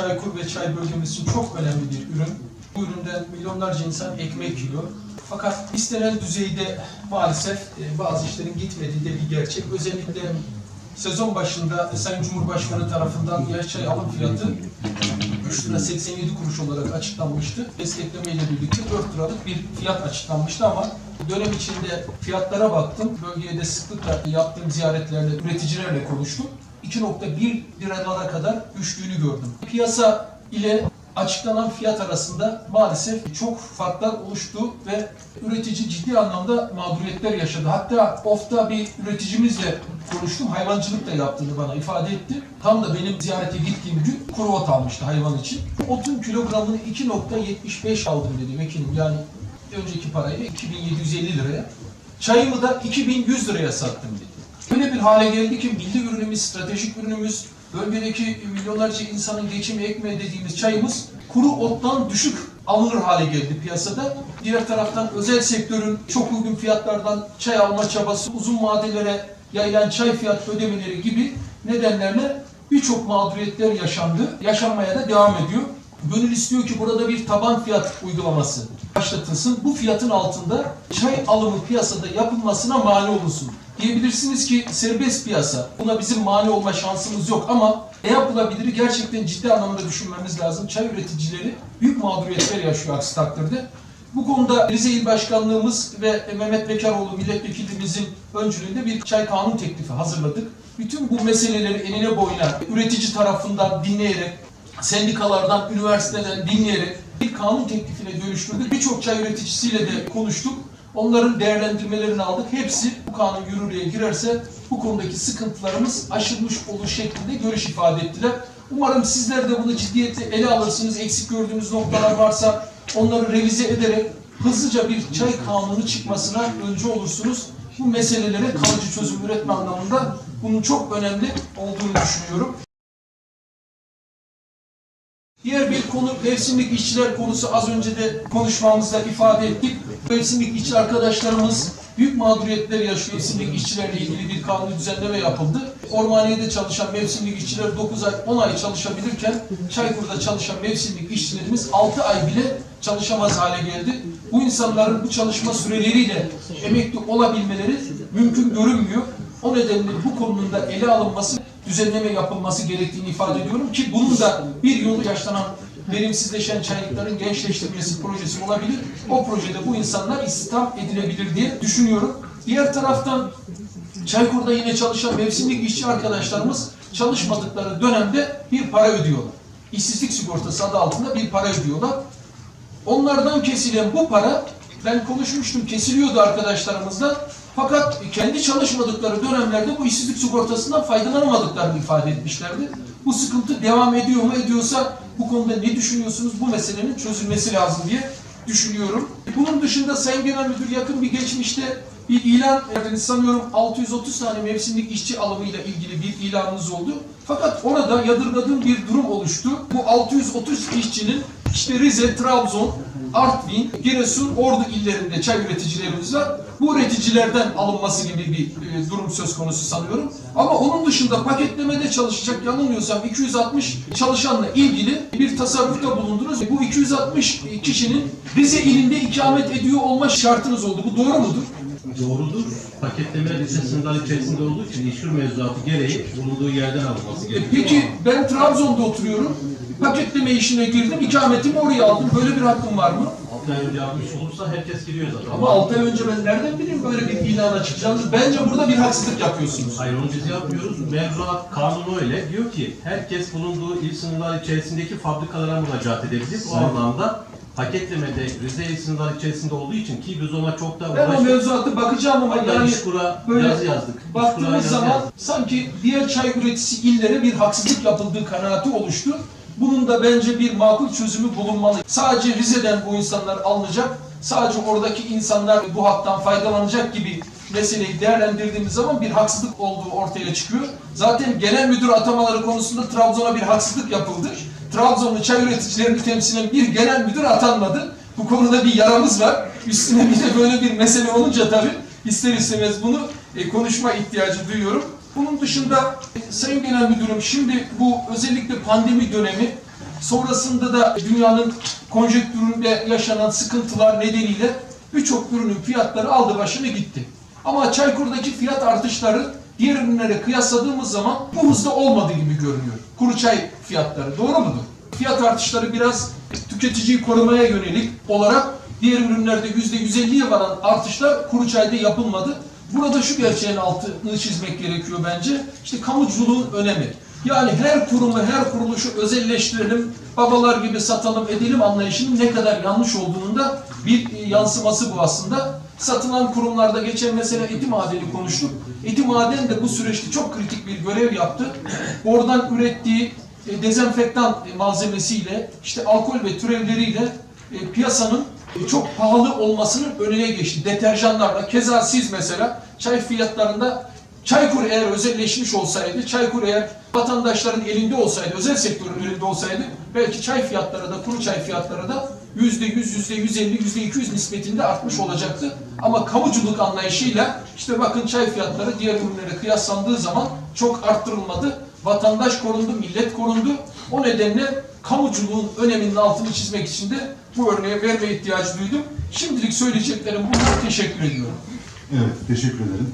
Çaykur ve çay bölgemiz çok önemli bir ürün. Bu üründen milyonlarca insan ekmek yiyor. Fakat istenen düzeyde maalesef e, bazı işlerin gitmediği de bir gerçek. Özellikle sezon başında Sayın Cumhurbaşkanı tarafından yaş çay alım fiyatı 3 lira 87 kuruş olarak açıklanmıştı. Destekleme ile birlikte 4 liralık bir fiyat açıklanmıştı ama dönem içinde fiyatlara baktım. Bölgeye de sıklıkla yaptığım ziyaretlerle, üreticilerle konuştum. 2.1 liralara kadar düştüğünü gördüm. Piyasa ile açıklanan fiyat arasında maalesef çok farklar oluştu ve üretici ciddi anlamda mağduriyetler yaşadı. Hatta OF'ta bir üreticimizle konuştum. Hayvancılık da yaptığını bana ifade etti. Tam da benim ziyarete gittiğim gün kuru ot almıştı hayvan için. Otun kilogramını 2.75 aldım dedi vekilim. Yani önceki parayla 2750 liraya. Çayımı da 2100 liraya sattım dedi. Öyle bir hale geldi ki milli ürünümüz, stratejik ürünümüz, bölgedeki milyonlarca insanın geçimi ekmeği dediğimiz çayımız kuru ottan düşük alınır hale geldi piyasada. Diğer taraftan özel sektörün çok uygun fiyatlardan çay alma çabası, uzun vadelere yayılan çay fiyat ödemeleri gibi nedenlerle birçok mağduriyetler yaşandı. Yaşanmaya da devam ediyor. Gönül istiyor ki burada bir taban fiyat uygulaması başlatılsın. Bu fiyatın altında çay alımı piyasada yapılmasına mani olunsun. Diyebilirsiniz ki serbest piyasa. Buna bizim mani olma şansımız yok ama ne yapılabilir gerçekten ciddi anlamda düşünmemiz lazım. Çay üreticileri büyük mağduriyetler yaşıyor aksi takdirde. Bu konuda Rize İl Başkanlığımız ve Mehmet Bekaroğlu milletvekilimizin öncülüğünde bir çay kanun teklifi hazırladık. Bütün bu meseleleri enine boyuna üretici tarafından dinleyerek, sendikalardan, üniversiteden dinleyerek bir kanun teklifine dönüştürdük. Birçok çay üreticisiyle de konuştuk. Onların değerlendirmelerini aldık. Hepsi bu kanun yürürlüğe girerse bu konudaki sıkıntılarımız aşılmış olur şeklinde görüş ifade ettiler. Umarım sizler de bunu ciddiyetle ele alırsınız. Eksik gördüğünüz noktalar varsa onları revize ederek hızlıca bir çay kanunu çıkmasına öncü olursunuz. Bu meselelere kalıcı çözüm üretme anlamında bunun çok önemli olduğunu düşünüyorum. Diğer bir konu mevsimlik işçiler konusu az önce de konuşmamızda ifade ettik. Mevsimlik işçi arkadaşlarımız büyük mağduriyetler yaşıyor. Mevsimlik işçilerle ilgili bir kanuni düzenleme yapıldı. Ormaniye'de çalışan mevsimlik işçiler 9 ay, 10 ay çalışabilirken Çaykur'da çalışan mevsimlik işçilerimiz 6 ay bile çalışamaz hale geldi. Bu insanların bu çalışma süreleriyle emekli olabilmeleri mümkün görünmüyor. O nedenle bu konunun da ele alınması, düzenleme yapılması gerektiğini ifade ediyorum ki bunun da bir yolu yaşlanan verimsizleşen çaylıkların gençleştirilmesi projesi olabilir. O projede bu insanlar istihdam edilebilir diye düşünüyorum. Diğer taraftan Çaykur'da yine çalışan mevsimlik işçi arkadaşlarımız çalışmadıkları dönemde bir para ödüyorlar. İşsizlik sigortası adı altında bir para ödüyorlar. Onlardan kesilen bu para ben konuşmuştum kesiliyordu arkadaşlarımızla. Fakat kendi çalışmadıkları dönemlerde bu işsizlik sigortasından faydalanamadıklarını ifade etmişlerdi. Bu sıkıntı devam ediyor mu? Ediyorsa bu konuda ne düşünüyorsunuz? Bu meselenin çözülmesi lazım diye düşünüyorum. Bunun dışında Sayın Genel Müdür yakın bir geçmişte bir ilan verdiniz. Sanıyorum 630 tane mevsimlik işçi alımıyla ilgili bir ilanınız oldu. Fakat orada yadırgadığım bir durum oluştu. Bu 630 işçinin işte Rize, Trabzon, Artvin, Giresun, Ordu illerinde çay üreticilerimiz var. Bu üreticilerden alınması gibi bir e, durum söz konusu sanıyorum. Ama onun dışında paketlemede çalışacak yanılmıyorsam 260 çalışanla ilgili bir tasarrufta bulundunuz. Bu 260 kişinin Rize ilinde ikamet ediyor olma şartınız oldu. Bu doğru mudur? Doğrudur. Paketleme lise sınırları içerisinde olduğu için işkur mevzuatı gereği bulunduğu yerden alınması gerekiyor. Peki ben Trabzon'da oturuyorum. Paketleme işine girdim. ikametimi oraya aldım. Böyle bir hakkım var mı? 6 ay önce almış olursa herkes giriyor zaten. Ama 6 ay önce ben nereden bileyim böyle bir ilana çıkacağınızı? Bence burada bir haksızlık yapıyorsunuz. Hayır onu biz yapmıyoruz. Mevzuat kanunu öyle. Diyor ki herkes bulunduğu il sınırları içerisindeki fabrikalara müracaat edebilir. O anlamda paketlemede Rize il sınırları içerisinde olduğu için ki biz ona çok da Ben o mevzuatı bakacağım ama Hatta yani İşkur'a böyle yazı yazdık. İşkur'a baktığımız yazı zaman yazdık. sanki diğer çay üreticisi illere bir haksızlık yapıldığı kanaati oluştu. Bunun da bence bir makul çözümü bulunmalı. Sadece Rize'den bu insanlar alınacak, sadece oradaki insanlar bu haktan faydalanacak gibi meseleyi değerlendirdiğimiz zaman bir haksızlık olduğu ortaya çıkıyor. Zaten genel müdür atamaları konusunda Trabzon'a bir haksızlık yapıldı. Trabzonlu çay üreticilerini temsilen bir genel müdür atanmadı. Bu konuda bir yaramız var. Üstüne bir de böyle bir mesele olunca tabii ister istemez bunu e, konuşma ihtiyacı duyuyorum. Bunun dışında e, Sayın Genel Müdürüm şimdi bu özellikle pandemi dönemi Sonrasında da dünyanın konjektüründe yaşanan sıkıntılar nedeniyle birçok ürünün fiyatları aldı başını gitti. Ama Çaykur'daki fiyat artışları diğer ürünlere kıyasladığımız zaman bu hızda olmadığı gibi görünüyor. Kuru çay fiyatları doğru mudur? Fiyat artışları biraz tüketiciyi korumaya yönelik olarak diğer ürünlerde %150'ye varan artışlar kuru çayda yapılmadı. Burada şu gerçeğin altını çizmek gerekiyor bence. İşte kamuculuğun önemi. Yani her kurumu, her kuruluşu özelleştirelim, babalar gibi satalım, edelim anlayışının ne kadar yanlış olduğunun da bir e, yansıması bu aslında. Satılan kurumlarda geçen mesela eti madeni konuştuk. Eti maden de bu süreçte çok kritik bir görev yaptı. Oradan ürettiği e, dezenfektan malzemesiyle, işte alkol ve türevleriyle e, piyasanın çok pahalı olmasının önüne geçti. Deterjanlarla, keza siz mesela çay fiyatlarında Çaykur eğer özelleşmiş olsaydı, Çaykur eğer vatandaşların elinde olsaydı, özel sektörün elinde olsaydı belki çay fiyatları da, kuru çay fiyatları da yüzde yüz, yüzde yüz elli, yüzde iki yüz nispetinde artmış olacaktı. Ama kamuculuk anlayışıyla işte bakın çay fiyatları diğer ürünlere kıyaslandığı zaman çok arttırılmadı. Vatandaş korundu, millet korundu. O nedenle kamuculuğun öneminin altını çizmek için de bu örneğe verme ihtiyacı duydum. Şimdilik söyleyeceklerim bunlar. Teşekkür ediyorum. Evet, teşekkür ederim.